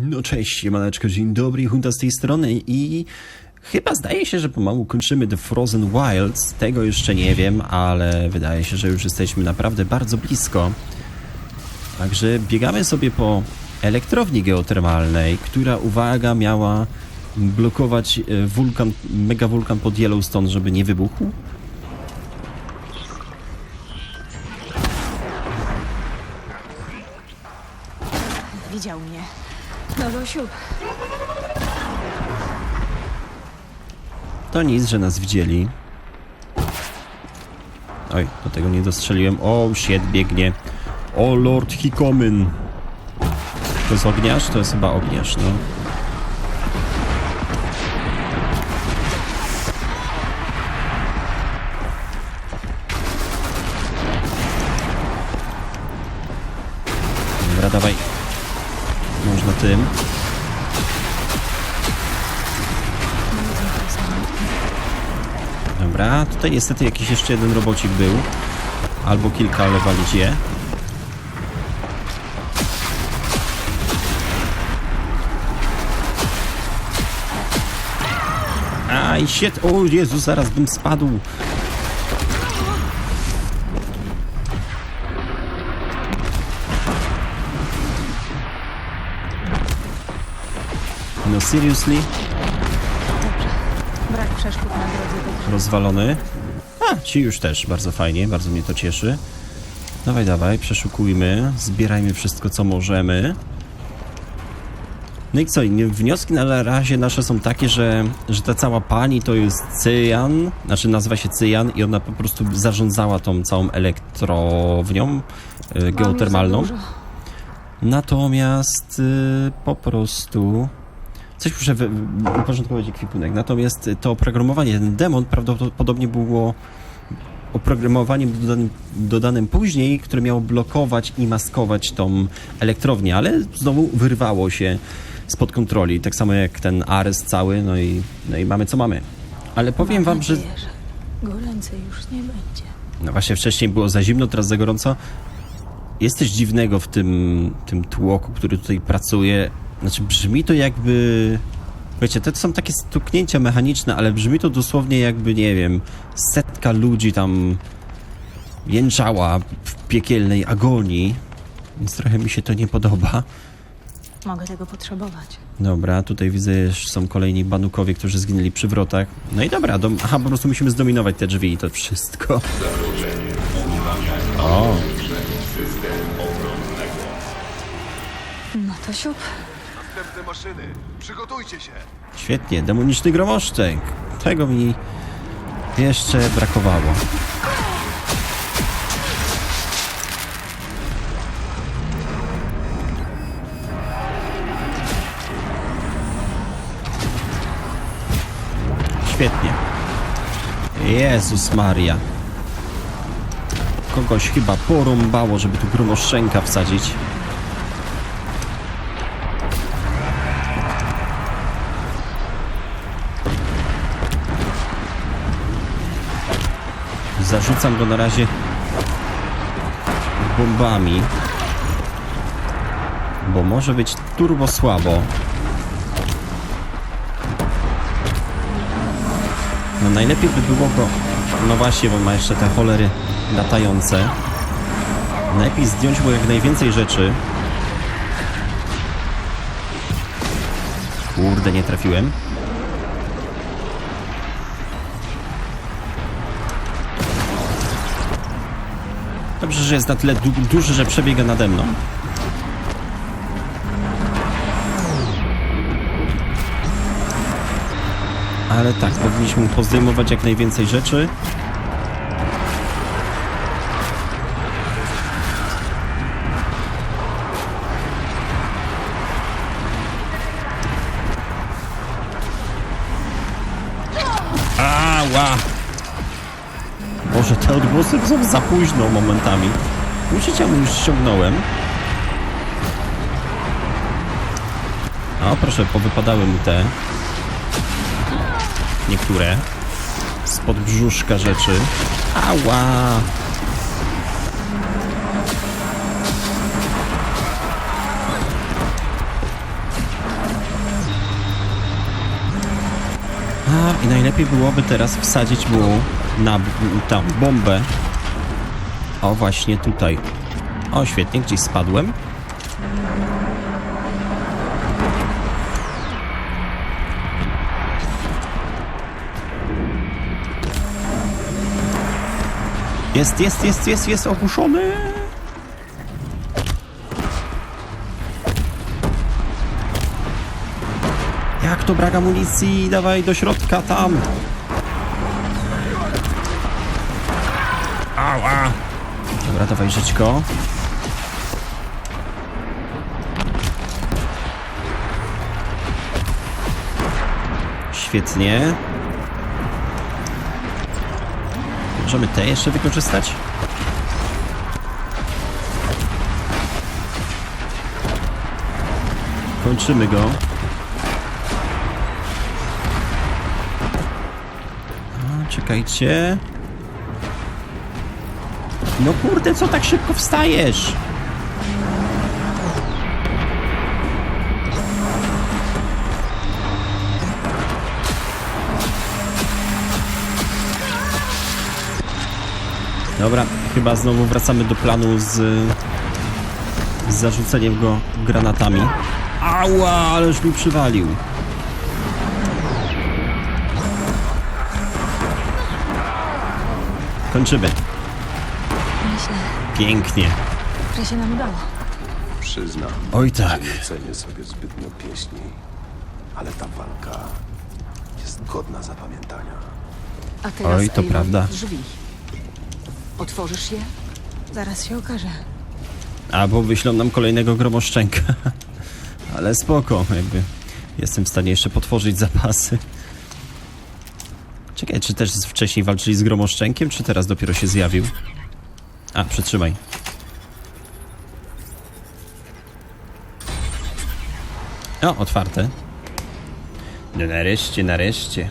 No cześć, siemaneczko, dzień dobry, Hunta z tej strony i chyba zdaje się, że pomału kończymy The Frozen Wilds, tego jeszcze nie wiem, ale wydaje się, że już jesteśmy naprawdę bardzo blisko. Także biegamy sobie po elektrowni geotermalnej, która, uwaga, miała blokować e, wulkan, megawulkan pod Yellowstone, żeby nie wybuchł. Widział mnie. No, Zosiu, To nic, że nas widzieli. Oj, do tego nie dostrzeliłem. O, shit, biegnie. O, Lord Hikomin. To jest ogniarz? To jest chyba ogniarz, no. Dobra, dawaj. Można tym. Dobra, tutaj niestety jakiś jeszcze jeden robocik był. Albo kilka, ale walić je. Aj, shit, o Jezu, zaraz bym spadł. Seriously? brak przeszkód na drodze do rozwalony. A, ci już też, bardzo fajnie, bardzo mnie to cieszy. Dawaj, dawaj, przeszukujmy, zbierajmy wszystko, co możemy. No i co, wnioski na razie nasze są takie, że, że ta cała pani to jest Cyjan, znaczy nazywa się Cyjan i ona po prostu zarządzała tą całą elektrownią e, geotermalną. Natomiast y, po prostu coś muszę uporządkować ekwipunek. Natomiast to oprogramowanie, ten demon prawdopodobnie było oprogramowaniem dodanym, dodanym później, które miało blokować i maskować tą elektrownię, ale znowu wyrwało się spod kontroli, tak samo jak ten Ares cały, no i, no i mamy co mamy. Ale powiem wam, że goręcej już nie będzie. no właśnie wcześniej było za zimno, teraz za gorąco. Jest coś dziwnego w tym, tym tłoku, który tutaj pracuje. Znaczy brzmi to jakby... Wiecie, to są takie stuknięcia mechaniczne, ale brzmi to dosłownie jakby, nie wiem, setka ludzi tam jęczała w piekielnej agonii. Więc trochę mi się to nie podoba. Mogę tego potrzebować. Dobra, tutaj widzę, że są kolejni banukowie, którzy zginęli przy wrotach. No i dobra, dom... aha, po prostu musimy zdominować te drzwi i to wszystko. O, No to siup. Następne maszyny. Przygotujcie się. Świetnie, demoniczny gromoszczek. Tego mi jeszcze brakowało. Świetnie. Jezus Maria. Kogoś chyba porąbało, żeby tu gromoszczenka wsadzić. Zarzucam go na razie bombami. Bo może być turbo słabo. No najlepiej by było go... No właśnie, bo ma jeszcze te cholery latające. Najlepiej zdjąć mu jak najwięcej rzeczy. Kurde, nie trafiłem. Że jest na tyle du duży, że przebiega nade mną. Ale tak, powinniśmy pozdejmować jak najwięcej rzeczy. Ała! Boże, te odgłosy są za późno momentami. Użycia mu już ściągnąłem. O, proszę, powypadały mu te... Niektóre. Spod brzuszka rzeczy. Ała! I najlepiej byłoby teraz wsadzić mu na tam bombę. O, właśnie tutaj. O, świetnie, gdzieś spadłem. Jest, jest, jest, jest, jest opuszczony. Jak to brak amunicji? Dawaj do środka tam. Ała. Dobra, dawaj żyćko. Świetnie. Możemy te jeszcze wykorzystać? Kończymy go. Czekajcie. No kurde, co tak szybko wstajesz? Dobra, chyba znowu wracamy do planu z, z zarzuceniem go granatami. Ała, ależ mi przywalił. Kończymy. Pięknie. że się nam udało. Przyznam, Oj tak. nie cenię sobie zbytnio pieśni, ale ta walka jest godna zapamiętania. A teraz Oj, to prawda. drzwi. Otworzysz je? Zaraz się okaże. Albo wyślą nam kolejnego gromoszczenka. Ale spoko, jakby. Jestem w stanie jeszcze potworzyć zapasy. Czekaj, czy też wcześniej walczyli z gromoszczenkiem, czy teraz dopiero się zjawił? A, przytrzymaj. O, otwarte. No nareszcie, nareszcie.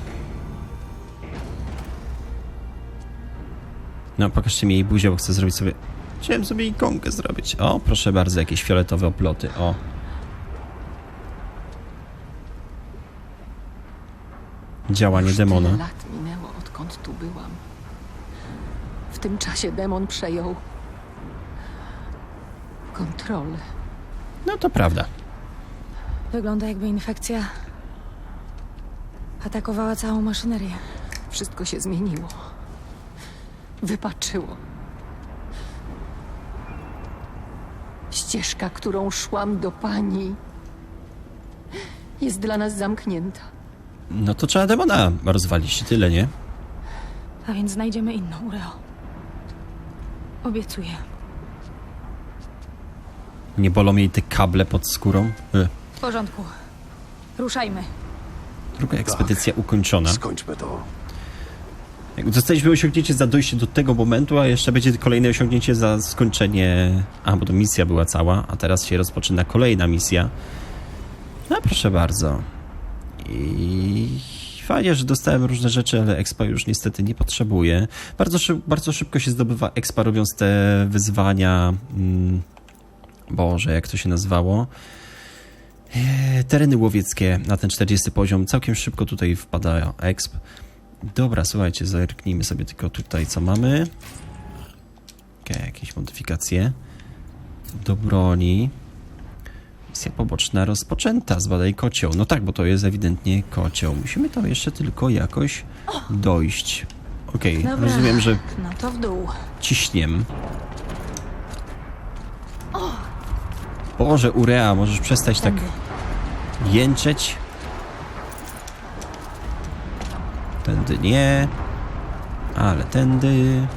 No, pokażcie mi jej buzię, bo chcę zrobić sobie... Chciałem sobie ikonkę zrobić. O, proszę bardzo, jakieś fioletowe oploty. O. Działanie Już demona. Tyle lat minęło, odkąd tu byłam. W tym czasie demon przejął kontrolę. No to prawda. Wygląda jakby infekcja atakowała całą maszynerię. Wszystko się zmieniło. Wypaczyło. Ścieżka, którą szłam do pani, jest dla nas zamknięta. No to trzeba demona rozwalić, tyle, nie? A więc znajdziemy inną Ureo. Obiecuję. Nie bolą jej te kable pod skórą? E. W porządku. Ruszajmy. Druga ekspedycja ukończona. Skończmy to. Jak Dostaliśmy osiągnięcie za dojście do tego momentu, a jeszcze będzie kolejne osiągnięcie za skończenie... A, bo to misja była cała, a teraz się rozpoczyna kolejna misja. No proszę bardzo. I fajnie, że dostałem różne rzeczy, ale expa już niestety nie potrzebuję. Bardzo, szyb, bardzo szybko się zdobywa expa, robiąc te wyzwania... Mm, Boże, jak to się nazywało? Eee, tereny łowieckie na ten 40 poziom. Całkiem szybko tutaj wpada exp. Dobra, słuchajcie, zerknijmy sobie tylko tutaj, co mamy. Okej, jakieś modyfikacje. Do broni. Misja poboczna rozpoczęta. Zbadaj kocioł. No tak, bo to jest ewidentnie kocioł. Musimy to jeszcze tylko jakoś dojść. Okej, Dobra. rozumiem, że No to w dół. ciśniem. Boże, Urea, możesz przestać tak Tędy. jęczeć. Tędy nie. Ale tędy.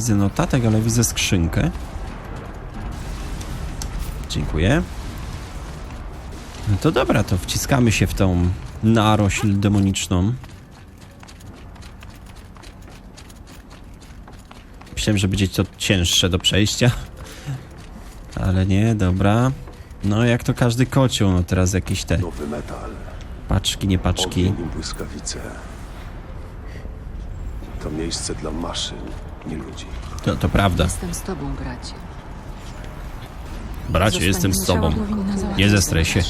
Widzę notatek, ale widzę skrzynkę. Dziękuję. No to dobra, to wciskamy się w tą narośl demoniczną. Myślałem, że będzie to cięższe do przejścia. Ale nie, dobra. No jak to każdy kocioł, no teraz jakieś te Nowy metal. paczki, nie paczki. Ogień i błyskawice. To miejsce dla maszyn, nie ludzi. To, to prawda. Jestem z tobą, bracie. Bracie, jestem z tobą. Nie zestrej się.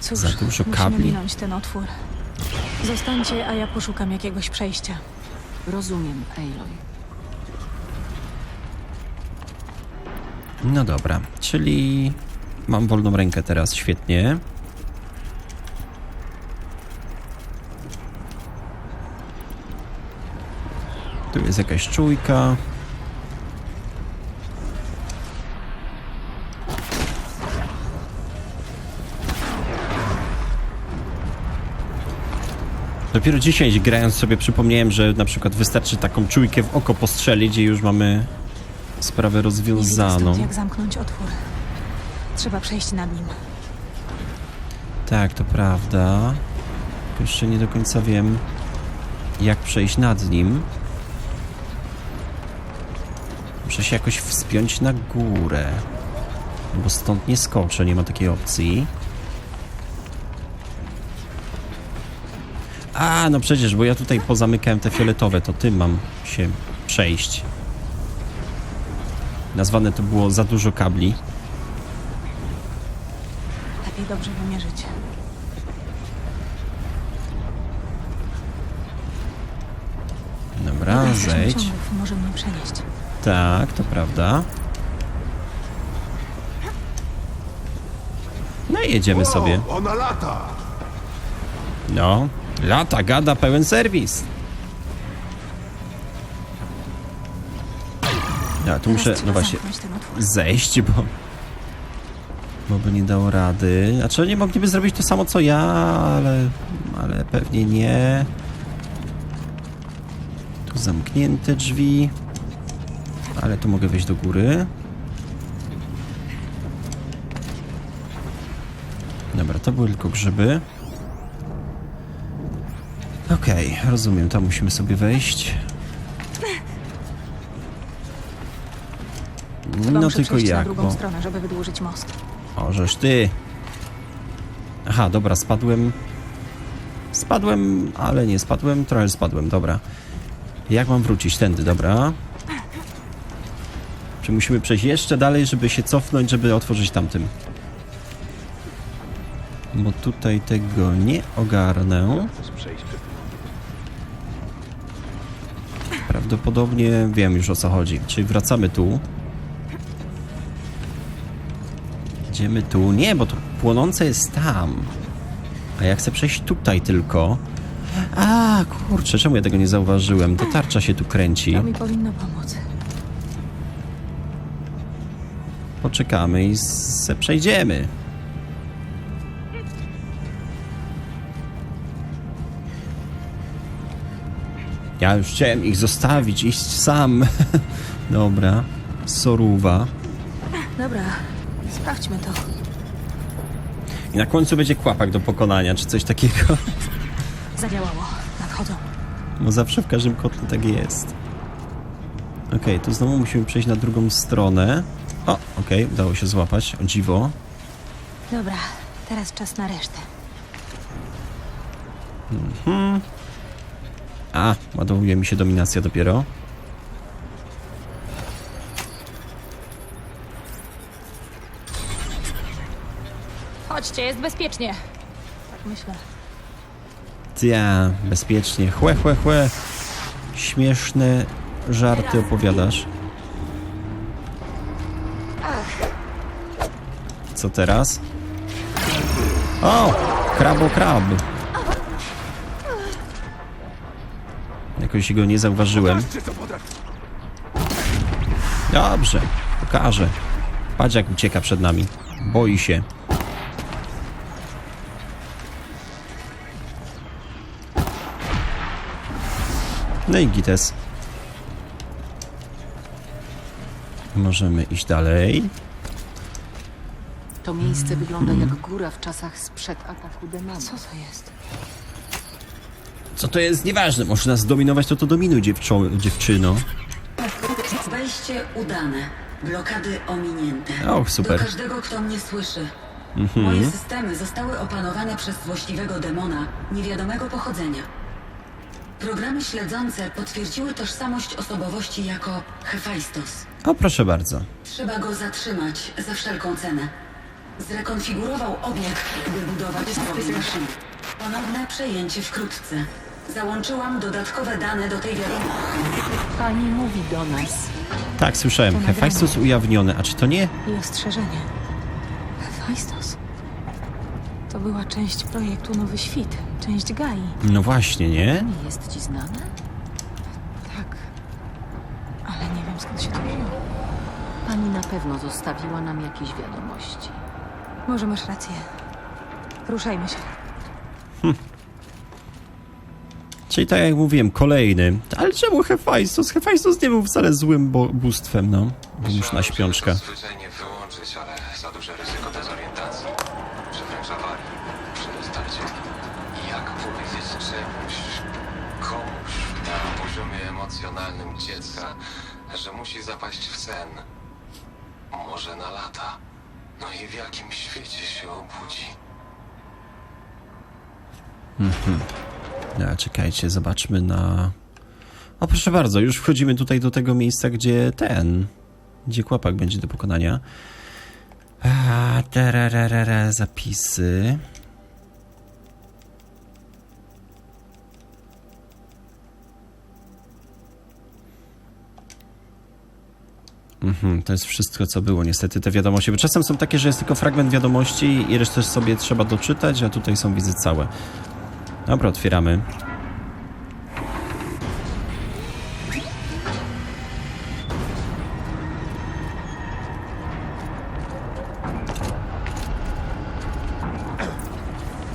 Cóż, Za dużo musimy kabli. minąć ten otwór. Zostańcie, a ja poszukam jakiegoś przejścia. Rozumiem, Aloy. No dobra, czyli mam wolną rękę teraz, świetnie. Tu jest jakaś czujka. Dopiero dzisiaj grając sobie przypomniałem, że na przykład wystarczy taką czujkę w oko postrzelić i już mamy sprawę Nie rozwiązaną. stąd, jak zamknąć otwór. Trzeba przejść nad nim. Tak, to prawda. Jeszcze nie do końca wiem, jak przejść nad nim. Muszę się jakoś wspiąć na górę. Bo stąd nie skoczę, nie ma takiej opcji. A, no przecież, bo ja tutaj pozamykałem te fioletowe, to tym mam się przejść. Nazwane to było za dużo kabli. Lepiej dobrze wymierzyć. Dobra, zejdź. może mnie przenieść. Tak, to prawda. No i jedziemy sobie. Ona lata! No, lata, gada, pełen serwis. Ja, tu muszę, no właśnie, zejść, bo... Bo by nie dało rady. Znaczy, nie mogliby zrobić to samo co ja, ale... Ale pewnie nie. Tu zamknięte drzwi. Ale tu mogę wejść do góry. Dobra, to były tylko grzyby. Okej, rozumiem, tam musimy sobie wejść. No muszę tylko na jak, drugą bo... stronę, żeby wydłużyć most. O, żeż ty. Aha, dobra, spadłem. Spadłem, ale nie spadłem, trochę spadłem, dobra. Jak mam wrócić? Tędy, dobra. Czy musimy przejść jeszcze dalej, żeby się cofnąć, żeby otworzyć tamtym? Bo tutaj tego nie ogarnę. Prawdopodobnie wiem już o co chodzi. Czyli wracamy tu. Idziemy tu. Nie, bo to płonące jest tam. A ja chcę przejść tutaj tylko. A, kurczę, czemu ja tego nie zauważyłem? To tarcza się tu kręci. To mi powinno pomóc. Poczekamy i se przejdziemy. Ja już chciałem ich zostawić, iść sam. Dobra. Soruwa. Dobra, sprawdźmy to. I na końcu będzie kłapak do pokonania, czy coś takiego. Zadziałało. Nadchodzą. Bo zawsze w każdym kotle tak jest. Okej, to znowu musimy przejść na drugą stronę. O, okej, udało się złapać. O dziwo. Dobra, teraz czas na resztę. A, ładowuje mi się dominacja dopiero. Chodźcie, jest bezpiecznie. Tak myślę. Ja, bezpiecznie. Chłe, chłe, chłe. Śmieszne żarty opowiadasz. Co teraz? O! Krabo krab. Jakoś go nie zauważyłem. Dobrze, pokażę. Patrz jak ucieka przed nami. Boi się. No i gites. Możemy iść dalej. To miejsce wygląda jak góra w czasach sprzed ataku demonów. Co to jest? Co to jest? Nieważne. Możesz nas dominować, to to dominuj dziewczo, dziewczyno. Wejście udane. Blokady ominięte. Och, super. Mhm. Do każdego, kto mnie słyszy. Moje systemy zostały opanowane przez złośliwego demona niewiadomego pochodzenia. Programy śledzące potwierdziły tożsamość osobowości jako Hephaistos. O, proszę bardzo. Trzeba go zatrzymać za wszelką cenę. Zrekonfigurował obiekt, by budować sobie maszyny. Ponowne przejęcie wkrótce. Załączyłam dodatkowe dane do tej wiadomości. Pani mówi do nas. Tak, słyszałem. Hephaistos ujawniony. A czy to nie? I ostrzeżenie. Hephaistos. To była część projektu Nowy Świt. Część Gai. No właśnie, nie? Nie jest ci znane? Tak. Ale nie wiem skąd się to wzięło. Pani na pewno zostawiła nam jakieś wiadomości. Może masz rację. Ruszajmy się. Czyli tak jak mówiłem, kolejny. Ale czemu Hephaistos? Hephaistos nie był wcale złym bo- bóstwem, no. Był już na śpiączkę. Zwyczajnie wyłączyć, ale za duże ryzyko dezorientacji. Czy wręcz awarii przy starcie. I jak powiedzieć czemuś, komuś na poziomie emocjonalnym dziecka, że musi zapaść w sen. Może na lata. No i w jakim świecie się obudzi? A, czekajcie, zobaczmy na... O, proszę bardzo, już wchodzimy tutaj do tego miejsca, gdzie ten... Gdzie kłapak będzie do pokonania. A, zapisy... Mhm, to jest wszystko, co było. Niestety te wiadomości, bo czasem są takie, że jest tylko fragment wiadomości i resztę sobie trzeba doczytać, a tutaj są wizy całe. Dobra, otwieramy.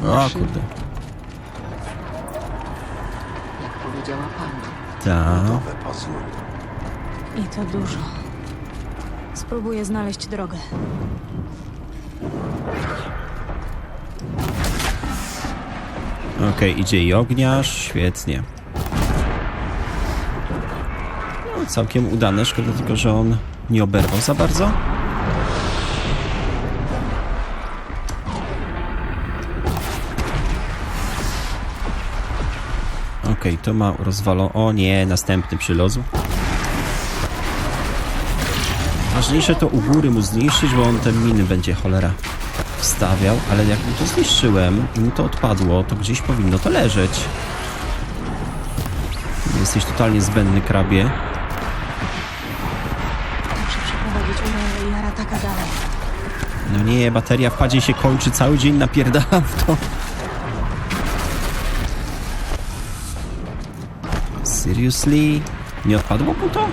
O. drogę. Okej, idzie i ogniarz, świetnie. No, całkiem udane, szkoda tylko, że on nie oberwał za bardzo. Okej, to ma rozwalą. O nie, następny przylozł. Ważniejsze to u góry mu zniszczyć, bo on te miny będzie cholera wstawiał, ale jak mu to zniszczyłem i mu to odpadło, to gdzieś powinno to leżeć. Jesteś totalnie zbędny, krabie. Muszę przeprowadzić Urę i Arataka dalej. No nie, bateria w padzie się kończy, cały dzień napierdalam w to. Seriously? Nie odpadło mu to?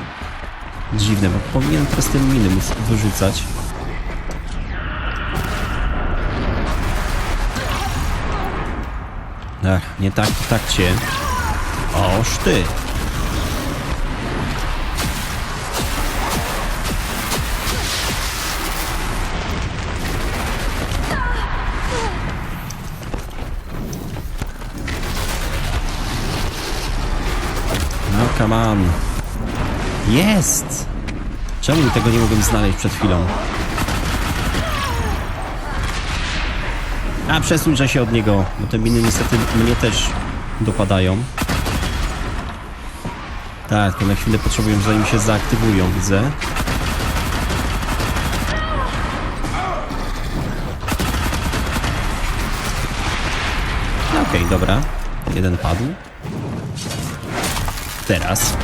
Dziwne, bo powinien przez te miny wyrzucać. Ach, nie tak, tak cię. Oż ty. No, come on. Jest! Czemu tego nie mogłem znaleźć przed chwilą? A, przesuńże się od niego, bo te miny niestety mnie też dopadają. Tak, to na chwilę potrzebują, zanim się zaaktywują, widzę. No Okej, dobra. Jeden padł. Teraz.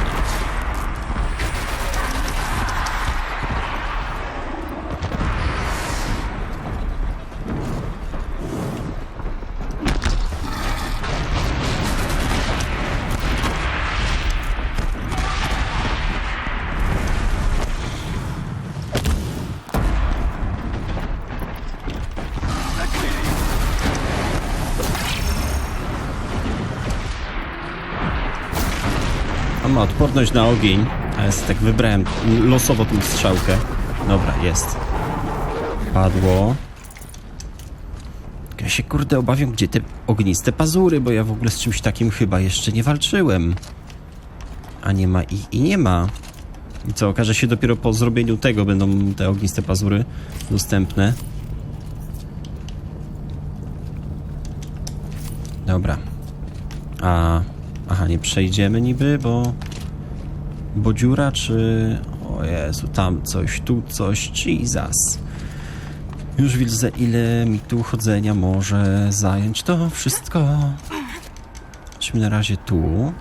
Ma odporność na ogień, a sobie tak wybrałem losowo tą strzałkę. Dobra, jest. Padło. Ja się kurde obawiam, gdzie te ogniste pazury, bo ja w ogóle z czymś takim chyba jeszcze nie walczyłem. A nie ma ich i nie ma. I co, okaże się dopiero po zrobieniu tego będą te ogniste pazury dostępne. Dobra. A Aha, nie przejdziemy niby, bo... Bo dziura, czy... O Jezu, tam coś, tu coś, Jesus. Już widzę, ile mi tu chodzenia może zająć to wszystko. Idźmy na razie tu.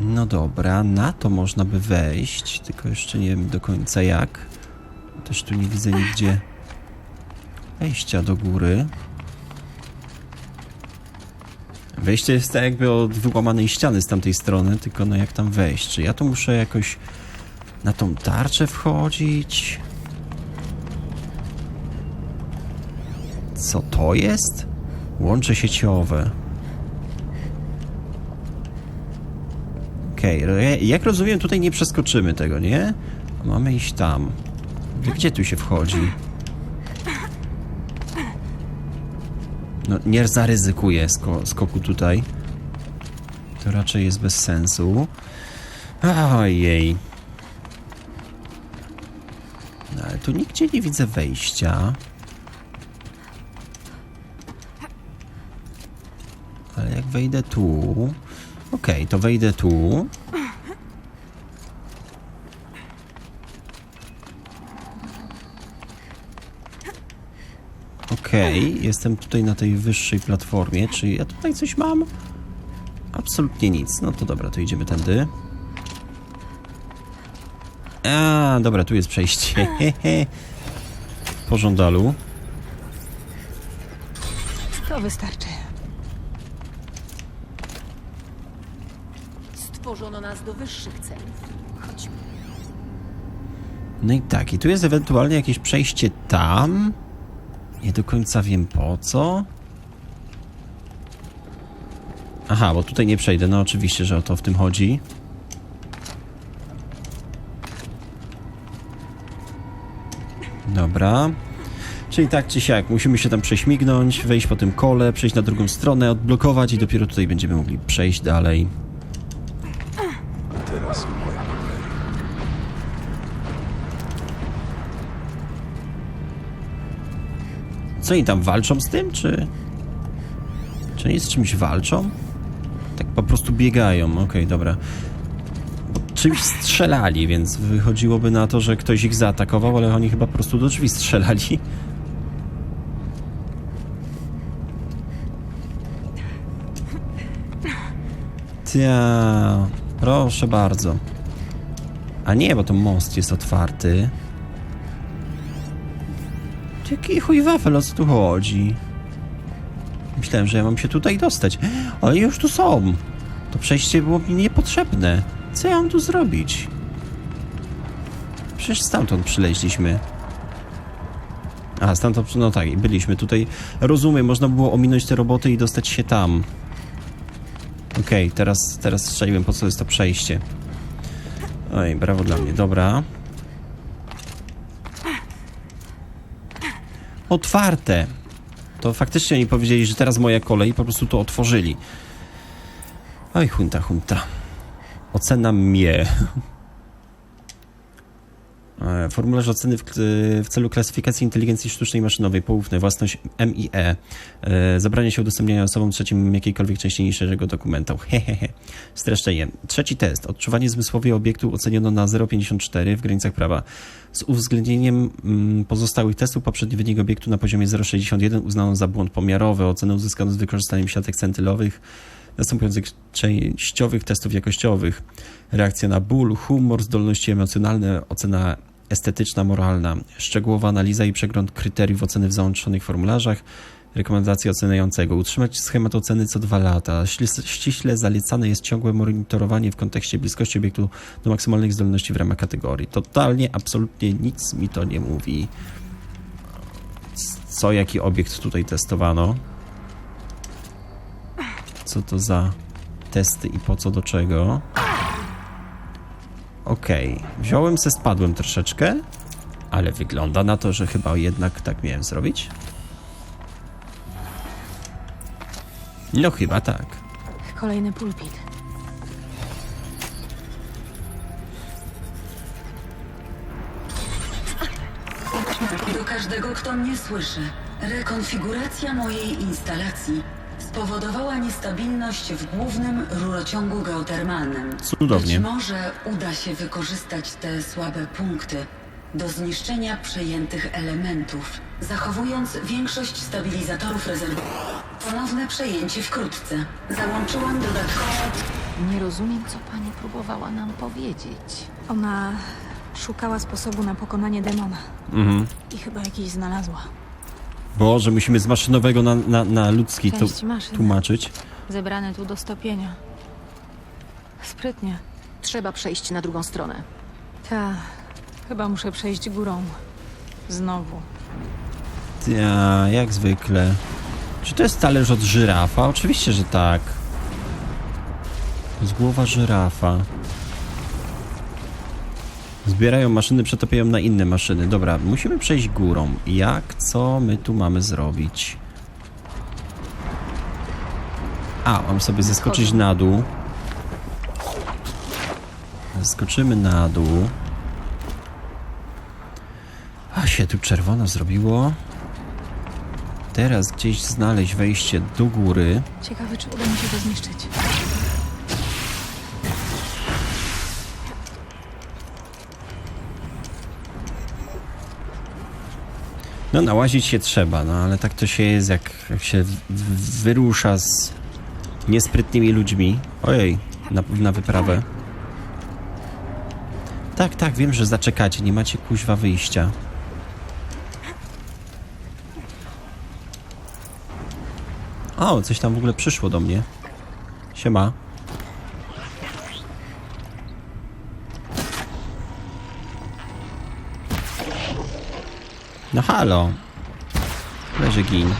No dobra, na to można by wejść, tylko jeszcze nie wiem do końca jak. Też tu nie widzę nigdzie wejścia do góry. Wejście jest tak jakby od wyłamanej ściany z tamtej strony, tylko no jak tam wejść? Czy ja tu muszę jakoś na tą tarczę wchodzić? Co to jest? Łącze sieciowe. Okej, okay. jak rozumiem, tutaj nie przeskoczymy tego, nie? Mamy iść tam. Gdzie tu się wchodzi? No, nie zaryzykuję sko skoku tutaj. To raczej jest bez sensu. Ojej. No, ale tu nigdzie nie widzę wejścia. Ale jak wejdę tu... Okej, to wejdę tu. Okej, jestem tutaj na tej wyższej platformie. Czy ja tutaj coś mam? Absolutnie nic. No to dobra, to idziemy tędy. A, dobra, tu jest przejście. Po żądalu. To wystarczy. Stworzono nas do wyższych celów. Chodźmy. No i tak, i tu jest ewentualnie jakieś przejście tam. Nie do końca wiem po co. Aha, bo tutaj nie przejdę. No oczywiście, że o to w tym chodzi. Dobra. Czyli tak czy siak, musimy się tam prześmignąć, wejść po tym kole, przejść na drugą stronę, odblokować i dopiero tutaj będziemy mogli przejść dalej. Co oni tam walczą z tym, czy... Czy oni z czymś walczą? Tak po prostu biegają, okej, dobra. Bo czymś strzelali, więc wychodziłoby na to, że ktoś ich zaatakował, ale oni chyba po prostu do drzwi strzelali. Tia, proszę bardzo. A nie, bo to most jest otwarty. Jaki chuj wafel, o co tu chodzi? Myślałem, że ja mam się tutaj dostać. Ale już tu są. To przejście było mi niepotrzebne. Co ja mam tu zrobić? Przecież stamtąd przyleźliśmy. A, stamtąd, no tak, byliśmy tutaj. Rozumiem, można było ominąć te roboty i dostać się tam. Okej, teraz, teraz strzeliłem, po co jest to przejście. Oj, brawo dla mnie, dobra. Otwarte. To faktycznie oni powiedzieli, że teraz moja kolej i po prostu to otworzyli. Oj, hunta, hunta. Ocena mnie. E, Formularz oceny w, w celu klasyfikacji inteligencji sztucznej maszynowej, poufnej, własność MIE. E, Zabranie się udostępniania osobom trzecim jakiejkolwiek części niższego dokumentu. Hehehe. Streszczenie. Trzeci test. Odczuwanie zmysłowie obiektu oceniono na 0,54 w granicach prawa. Z uwzględnieniem mm, pozostałych testów poprzedni wynik obiektu na poziomie 0,61 uznano za błąd pomiarowy. Ocenę uzyskano z wykorzystaniem siatek centylowych następujących częściowych testów jakościowych. Reakcja na ból, humor, zdolności emocjonalne, ocena estetyczna, moralna, szczegółowa analiza i przegląd kryteriów oceny w załączonych formularzach, rekomendacje oceniającego. Utrzymać schemat oceny co dwa lata. Ściśle zalecane jest ciągłe monitorowanie w kontekście bliskości obiektu do maksymalnych zdolności w ramach kategorii. Totalnie, absolutnie nic mi to nie mówi. Co, jaki obiekt tutaj testowano? Co to za testy i po co do czego? Okej, wziąłem se, spadłem troszeczkę, ale wygląda na to, że chyba jednak tak miałem zrobić. No chyba tak. Kolejny pulpit. Do każdego, kto mnie słyszy. Rekonfiguracja mojej instalacji spowodowała niestabilność w głównym rurociągu geotermalnym. Cudownie. Być może uda się wykorzystać te słabe punkty do zniszczenia przejętych elementów, zachowując większość stabilizatorów rezerwowych. Ponowne przejęcie wkrótce. Załączyłam dodatkowo Nie rozumiem, co pani próbowała nam powiedzieć. Ona szukała sposobu na pokonanie demona. Mhm. I chyba jakiś znalazła. Boże, musimy z maszynowego na, na, na ludzki to Część maszyn. tłumaczyć. Zebrane tu do stopienia. Sprytnie. Trzeba przejść na drugą stronę. Ta. Chyba muszę przejść górą. Znowu. Ja, jak zwykle. Czy to jest talerz od żyrafa? Oczywiście, że tak. To jest głowa żyrafa. Zbierają maszyny, przetopiają na inne maszyny. Dobra, musimy przejść górą. Jak? Co my tu mamy zrobić? A, mam sobie zeskoczyć na dół. Zeskoczymy na dół. A się tu czerwono zrobiło. Teraz gdzieś znaleźć wejście do góry. Ciekawe, czy uda mi się to zniszczyć. No, nałazić się trzeba, no ale tak to się jest, jak, jak się wyrusza z niesprytnymi ludźmi. Ojej, na, na wyprawę. Tak, tak, wiem, że zaczekacie, nie macie kuźwa wyjścia. O, coś tam w ogóle przyszło do mnie. Siema. No halo. Leży gin.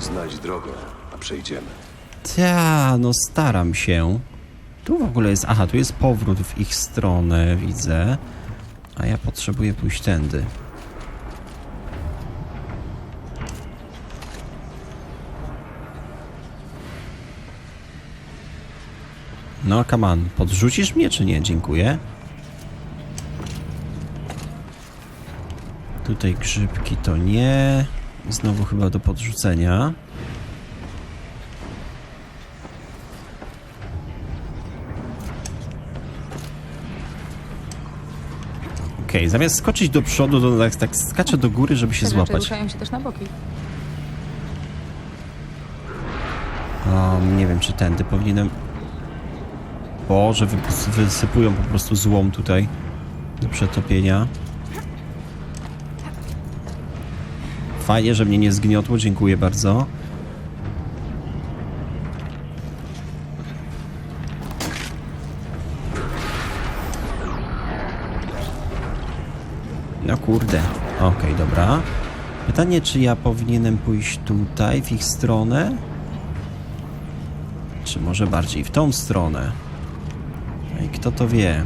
Znajdź drogę, a przejdziemy. Ta, no staram się. Tu w ogóle jest. Aha, tu jest powrót w ich stronę, widzę. A ja potrzebuję pójść tędy. No, come on. Podrzucisz mnie, czy nie? Dziękuję. Tutaj grzybki to nie. Znowu chyba do podrzucenia. Okej, zamiast skoczyć do przodu, to tak, tak skaczę do góry, żeby się Te złapać. ruszają się też na boki. O, nie wiem, czy tędy powinienem... Boże, wys- wysypują po prostu złom tutaj do przetopienia. Fajnie, że mnie nie zgniotło, dziękuję bardzo. No kurde. Okej, dobra. Pytanie, czy ja powinienem pójść tutaj, w ich stronę? Czy może bardziej w tą stronę? Kto to wie?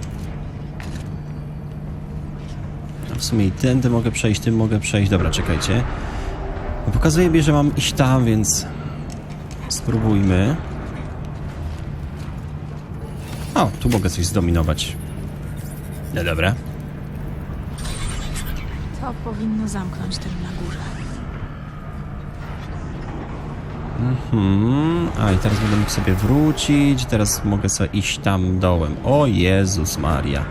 No w sumie i tędy mogę przejść, tym mogę przejść. Dobra, czekajcie. Pokazuje mi, że mam iść tam, więc spróbujmy. O, tu mogę coś zdominować. No dobra. To powinno zamknąć ten na górze. Hmm. A i teraz będę mógł sobie wrócić. Teraz mogę sobie iść tam dołem. O Jezus Maria.